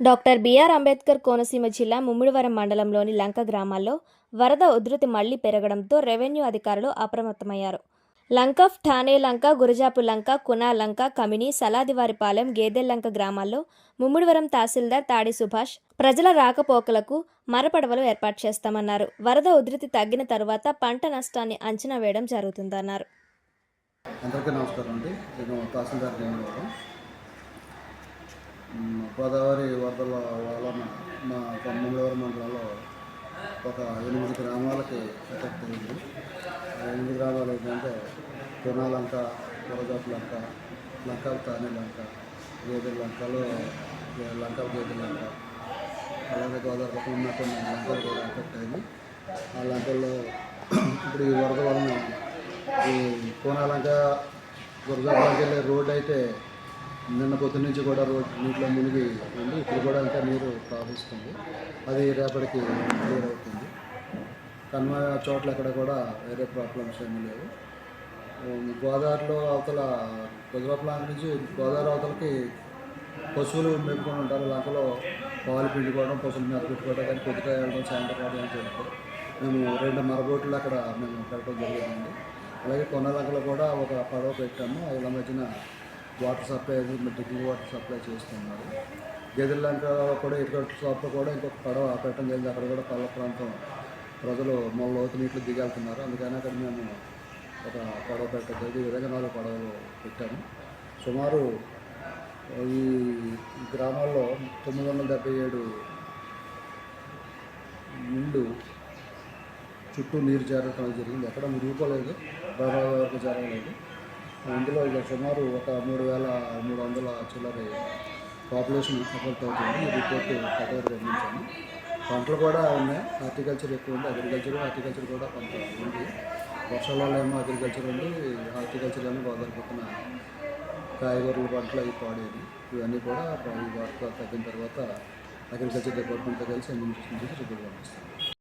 Doctor BR Ambedkar Konaseema జిల్లా ముమ్మిడివరం మండలంలోని లంక గ్రామాల్లో వరద ఉధృతి మళ్ళీ పెరగడంతో రెవెన్యూ అధికారులు అప్రమత్తమయ్యారు. లంక ఠానే లంక గురజాపు లంక కునా లంక కమిని సలాదివారిపాలెం గేదెల్లంక గ్రామాల్లో ముమ్మిడివరం తహసీల్దార్ తాడి సుభాష్ ప్రజల రాకపోకలకు మరపడవలు ఏర్పాటు చేస్తామన్నారు. వరద ఉధృతి తగ్గిన తరువాత పంట నష్టాన్ని అంచనా వేయడం జరుగుతుందన్నారు. అందరికీ నమస్కారం అండి. నేను తహసీల్దార్ గోదావరి వరదల వలన మా తొమ్మిదివరం మండలంలో ఒక ఎనిమిది గ్రామాలకి ఎఫెక్ట్ అయింది. ఆ ఎనిమిది గ్రామాలు ఏంటంటే తునాలంక గురజాపు లంక లంక తానే లంక గేదెల లంకలో లంక గేదెల లంక అలాగే గోదావరి పక్కన ఉన్న కొన్ని లంకలు కూడా ఎఫెక్ట్ అయింది. ఆ లంకల్లో ఇప్పుడు ఈ వరద వలన ఈ కోనాలంక గురజాపులోకి వెళ్ళే రోడ్ అయితే నిన్న పొద్దు నుంచి కూడా రోడ్ నీటిలో మునిగి ఉంది. ఇప్పుడు కూడా ఇంకా నీరు ప్రవహిస్తుంది. అది రేపటికి క్లియర్ అవుతుంది. కన్వా చోట్ల ఎక్కడ కూడా వేరే ప్రాబ్లమ్స్ ఏమీ లేవు. గోదావరిలో అవతల గుజరాత్ నుంచి గోదావరి అవతలకి పశువులు మేపుకొని ఉంటారు. లంకలో పాలు పిండుకోవడం పశువులు మీద పెట్టుకోవడం కానీ పొద్దుట వెళ్ళడం సాయంత్రం రావడం చేస్తారు మేము రెండు మరబోట్లు అక్కడ మేము పెట్టడం జరిగిందండి. అలాగే కొనలంకలో కూడా ఒక పడవ పెట్టాము. ఇలా మధ్యన వాటర్ సప్లై అది డ్రింకింగ్ వాటర్ సప్లై చేస్తున్నారు. గేదెల కూడా ఇక్కడ షాప్లో కూడా ఇంకొక పడవ పెట్టడం జరిగింది. అక్కడ కూడా పల్ల ప్రాంతం ప్రజలు మొన్న లోతు నీటిలో దిగెళ్తున్నారు. అందుకని అక్కడ మేము ఒక పడవ పెట్టడం జరిగింది. ఈ విధంగా నాలుగు పడవలు పెట్టాము. సుమారు ఈ గ్రామాల్లో తొమ్మిది వందల డెబ్బై ఏడు నిండు చుట్టూ నీరు చేరటం జరిగింది. ఎక్కడ మురుగుకోలేదు ప్రభావం వరకు జరగలేదు. ఇందులో ఇక సుమారు ఒక మూడు వేల మూడు వందల చిల్లర పాపులేషన్ ఎఫెక్ట్ అవుతుంది. రిపోర్ట్ కటోరు అందించాను పంటలు కూడా ఉన్నాయి. హార్టికల్చర్ ఎక్కువ ఉంది. అగ్రికల్చర్ హార్టికల్చర్ కూడా కొంత ఉంది. వర్షాలలో ఏమో అగ్రికల్చర్ ఉంది. హార్టికల్చర్ ఏమో గోదావరి పక్కన కాయగూరల పంటలు అవి పాడేది ఇవన్నీ కూడా ఈ వాటర్ తగ్గిన తర్వాత అగ్రికల్చర్ డిపార్ట్మెంట్తో కలిసి అన్ని రిపోర్ట్ పంపిస్తాను.